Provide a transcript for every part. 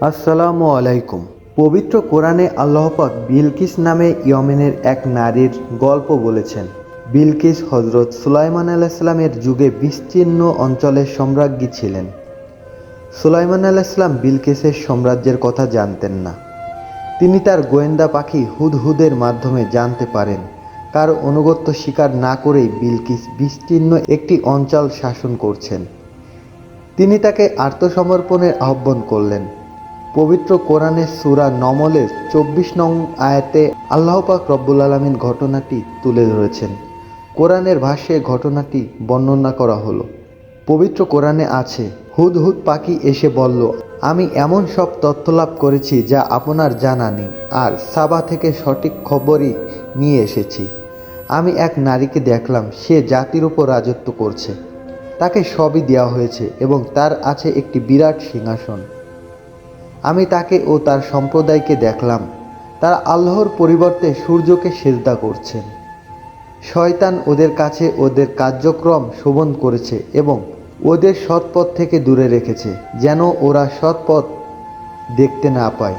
আসসালামু আলাইকুম। পবিত্র কোরআনে আল্লাহ পাক বিলকিস নামে ইয়মেনের এক নারীর গল্প বলেছেন। বিলকিস হজরত সুলাইমান আলাইসলামের যুগে বিস্তীর্ণ অঞ্চলের সম্রাজ্ঞী ছিলেন। সুলাইমান আলাইসলাম বিলকিসের সাম্রাজ্যের কথা জানতেন না। তিনি তার গোয়েন্দা পাখি হুদহুদের মাধ্যমে জানতে পারেন। কার অনুগত্য স্বীকার না করেই বিলকিস বিস্তীর্ণ একটি অঞ্চল শাসন করছেন। তিনি তাকে আত্মসমর্পণের আহ্বান করলেন। পবিত্র কোরআনের সুরা নমলের চব্বিশ নং আয়াতে আল্লাহপাক রব্বুল আলমিন ঘটনাটি তুলে ধরেছেন। কোরআনের ভাষ্যে ঘটনাটি বর্ণনা করা হলো। পবিত্র কোরআনে আছে, হুদ হুদ পাখি এসে বলল, আমি এমন সব তথ্য লাভ করেছি যা আপনার জানা নেই, আর সাবা থেকে সঠিক খবরই নিয়ে এসেছি। আমি এক নারীকে দেখলাম, সে জাতির উপর রাজত্ব করছে। তাকে সবই দেওয়া হয়েছে এবং তার আছে একটি বিরাট সিংহাসন। আমি তাকে ও তার সম্প্রদায়কে দেখলাম। তারা আল্লাহর পরিবর্তে সূর্যকে সেজদা করছেন শয়তান ওদের কাছে ওদের কার্যক্রম শোভন করেছে এবং ওদের সৎপথ থেকে দূরে রেখেছে, যেন ওরা সৎপথ দেখতে না পায়।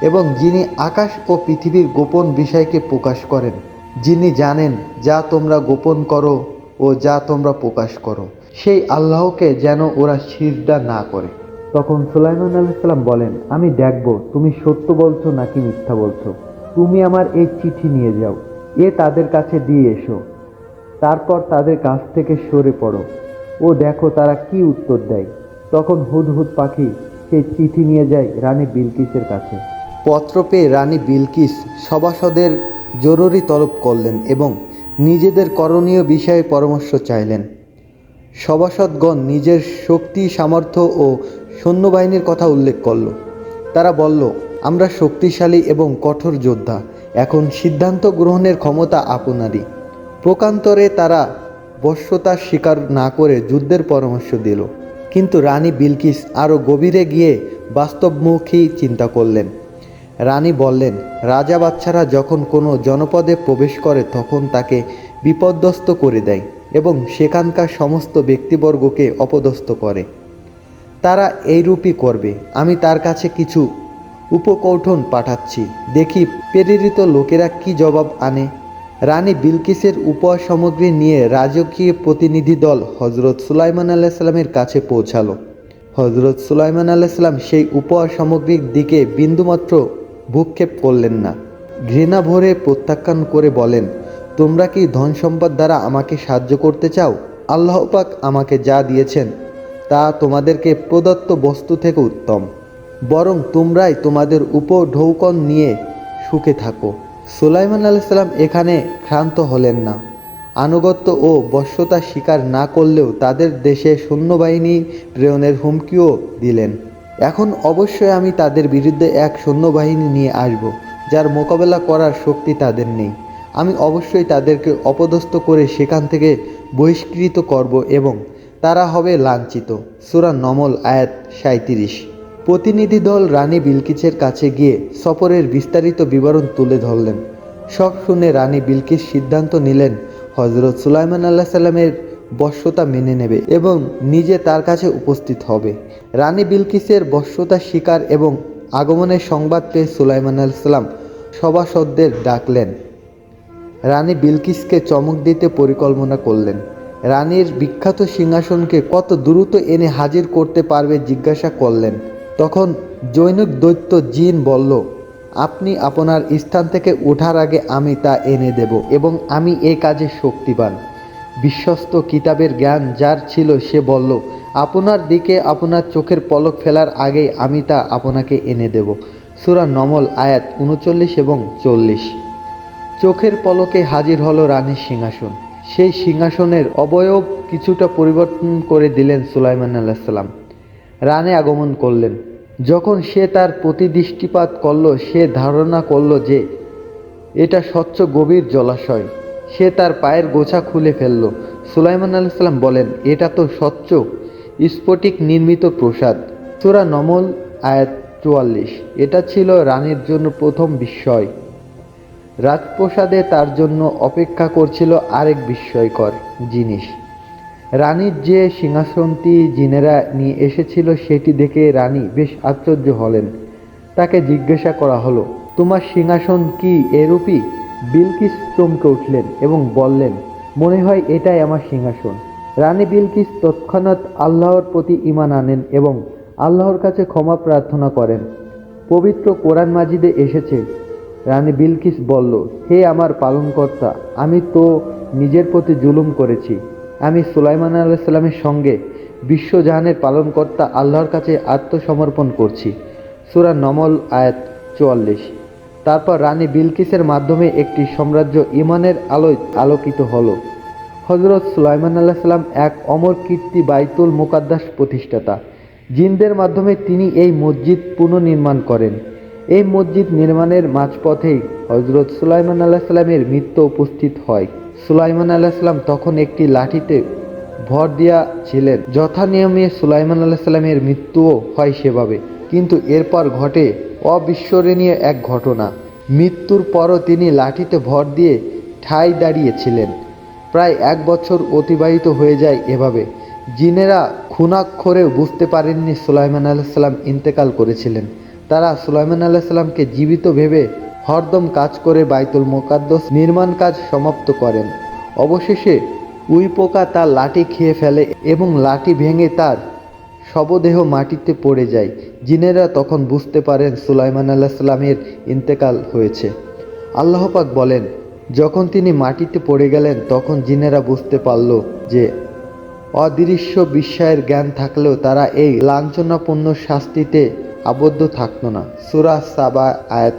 এবং যিনি আকাশ ও পৃথিবীর গোপন বিষয়কে প্রকাশ করেন, যিনি জানেন যা তোমরা গোপন করো ও যা তোমরা প্রকাশ করো, সেই আল্লাহকে যেন ওরা সিজদা না করে। তখন সুলাইমান আলাইসাল্লাম বলেন, আমি দেখব, তুমি সত্য বলছো নাকি মিথ্যা বলছো? তুমি আমার এই চিঠি নিয়ে যাও, এ তাদের কাছে দিয়ে এসো। তারপর তাদের কাছ থেকে সরে পড়ো। ও দেখো তারা কি উত্তর দেয়। তখন হুদহুদ পাখি সেই চিঠি নিয়ে যায় রানী বিলকিসের কাছে। পত্র পেয়ে রানী বিলকিস সভাসদের জরুরি তলব করলেন এবং নিজেদের করণীয় বিষয়ে পরামর্শ চাইলেন। সভাসদগণ নিজের শক্তি, সামর্থ্য ও সৈন্যবাহিনীর কথা উল্লেখ করল। তারা বলল, আমরা শক্তিশালী এবং কঠোর যোদ্ধা। এখন সিদ্ধান্ত গ্রহণের ক্ষমতা আপনারই। প্রকান্তরে তারা বশ্যতার স্বীকার না করে যুদ্ধের পরামর্শ দিল। কিন্তু রানী বিলকিস আরও গভীরে গিয়ে বাস্তবমুখী চিন্তা করলেন। রানী বললেন, রাজা বাচ্চারা যখন কোনো জনপদে প্রবেশ করে তখন তাকে বিপদস্ত করে দেয় এবং সেখানকার সমস্ত ব্যক্তিবর্গকে অপদস্থ করে। তারা এইরূপই করবে। আমি তার কাছে কিছু উপকৌঠন পাঠাচ্ছি। দেখি প্রেরিত লোকেরা কি জবাব আনে। রানী বিলকিসের উপহার সামগ্রী নিয়ে রাজকীয় প্রতিনিধি দল হজরত সুলাইমান আলাইসাল্লামের কাছে পৌঁছালো। হজরত সুলাইমান আলাইসাল্লাম সেই উপহার সামগ্রীর দিকে বিন্দুমাত্র ভূক্ষেপ করলেন না। ঘৃণা ভরে প্রত্যাখ্যান করে বলেন, তোমরা কি ধন সম্পদ দ্বারা আমাকে সাহায্য করতে চাও? আল্লাহ পাক আমাকে যা দিয়েছেন তা তোমাদেরকে প্রদত্ত বস্তু থেকে উত্তম। বরং তোমরাই তোমাদের উপঢৌকন নিয়ে সুখে থাকো। সুলাইমান আলাইসাল্লাম এখানে ক্ষান্ত হলেন না। আনুগত্য ও বশ্যতা স্বীকার না করলেও তাদের দেশে সৈন্যবাহিনী প্রেরণের হুমকিও দিলেন। এখন অবশ্যই আমি তাদের বিরুদ্ধে এক সৈন্যবাহিনী নিয়ে আসব, যার মোকাবেলা করার শক্তি তাদের নেই। আমি অবশ্যই তাদেরকে অপদস্থ করে সেখান থেকে বহিষ্কৃত করব এবং তারা হবে লাঞ্ছিত। সুরা নমল, আয়াত সাঁত্রিশ প্রতিনিধি দল রানী বিলকিসের কাছে গিয়ে সফরের বিস্তারিত বিবরণ তুলে ধরলেন। সব শুনে রানী বিলকিস সিদ্ধান্ত নিলেন হজরত সুলাইমান আল্লাহ সাল্লামের বশ্যতা মেনে নেবে এবং নিজে তার কাছে উপস্থিত হবে। রানী বিলকিসের বশ্যতা শিকার এবং আগমনের সংবাদ পেয়ে সুলাইমান আলাইসাল্লাম সভাসদদের ডাকলেন। রানী বিলকিসকে চমক দিতে পরিকল্পনা করলেন। রানীর বিখ্যাত সিংহাসনকে কত দ্রুত এনে হাজির করতে পারবে জিজ্ঞাসা করলেন। তখন জৈনিক দৈত্য জিন বলল, আপনি আপনার স্থান থেকে ওঠার আগে আমি তা এনে দেব এবং আমি এ কাজে শক্তিবান। বিশ্বস্ত কিতাবের জ্ঞান যার ছিল সে বলল, আপনার দিকে আপনার চোখের পলক ফেলার আগেই আমি তা আপনাকে এনে দেব। সুরা নমল আয়াত উনচল্লিশ এবং চল্লিশ। চোখের পলকে হাজির হলো রানীর সিংহাসন। সেই সিংহাসনের অবয়ব কিছুটা পরিবর্তন করে দিলেন সুলাইমান আল্লাহ সাল্লাম রানে আগমন করলেন। যখন সে তার প্রতি দৃষ্টিপাত করল, সে ধারণা করল যে এটা স্বচ্ছ গভীর জলাশয়। সে তার পায়ের গোছা খুলে ফেলল। সুলাইমান আলাইসাল্লাম বলেন, এটা তো স্বচ্ছ, স্ফটিক নির্মিত প্রসাদ। সুরা নমল, আয়াত চুয়াল্লিশ। এটা ছিল রানীর জন্য প্রথম বিস্ময়। রাজপ্রসাদে তার জন্য অপেক্ষা করছিল আরেক বিস্ময়কর জিনিস। রানীর যে সিংহাসনটি জিনেরা নিয়ে এসেছিল সেটি দেখে রানী বেশ আশ্চর্য হলেন। তাকে জিজ্ঞাসা করা হলো, তোমার সিংহাসন কি এরূপই বিলকিস চমকে উঠলেন এবং বললেন, মনে হয় এটাই আমার সিংহাসন। রানী বিলকিস তৎক্ষণাৎ আল্লাহর প্রতি ইমান আনেন এবং আল্লাহর কাছে ক্ষমা প্রার্থনা করেন। পবিত্র কোরআন মাজিদে এসেছে রানী বিলকিস বলল, হে আমার পালনকর্তা, আমি তো নিজের প্রতি জুলুম করেছি। আমি সুলাইমান আলাইসাল্লামের সঙ্গে বিশ্বজাহানের পালনকর্তা আল্লাহর কাছে আত্মসমর্পণ করছি। সুরা নমল, আয়াত চুয়াল্লিশ। তারপর রানী বিলকিসের মাধ্যমে একটি সাম্রাজ্য ইমানের আলোয় আলোকিত হলো। হজরত সুলাইমান আল্লাহ সাল্লাম এক অমর কীর্তি বাইতুল মোকাদ্দাস প্রতিষ্ঠাতা। জিনদের মাধ্যমে তিনি এই মসজিদ পুনর্নির্মাণ করেন। এই মসজিদ নির্মাণের মাঝপথেই হজরত সুলাইমান আল্লাহ সাল্লামের মৃত্যু উপস্থিত হয়। সুলাইমান আল্লাহ সাল্লাম তখন একটি লাঠিতে ভর দিয়া ছিলেন যথা নিয়মে সুলাইমান আল্লাহ সাল্লামের মৃত্যুও হয় সেভাবে। কিন্তু এরপর ঘটে অবিস্মরণীয় এক ঘটনা। মৃত্যুর পরও তিনি লাঠিতে ভর দিয়ে ঠাই দাঁড়িয়েছিলেন। প্রায় এক বছর অতিবাহিত হয়ে যায় এভাবে। জিনেরা খুনাক্ষরেও বুঝতে পারেননি সুলাইমান আলাইসাল্লাম ইন্তেকাল করেছিলেন। তারা সুলাইমান আলাইসাল্লামকে জীবিত ভেবে হরদম কাজ করে বাইতুল মোকাদ্দস নির্মাণ কাজ সমাপ্ত করেন। অবশেষে উই পোকা তার লাঠি খেয়ে ফেলে এবং লাঠি ভেঙে তার শবদেহ মাটিতে পড়ে যায়। জিনেরা তখন বুঝতে পারেন সুলাইমান আল্লাহ সাল্লামের ইন্তেকাল হয়েছে। আল্লাহ পাক বলেন, যখন তিনি মাটিতে পড়ে গেলেন, তখন জিনেরা বুঝতে পারল যে অদৃশ্য বিস্ময়ের জ্ঞান থাকলেও তারা এই লাঞ্ছনাপূর্ণ শাস্তিতে আবদ্ধ থাকতো না। সুরা সাবা আয়াত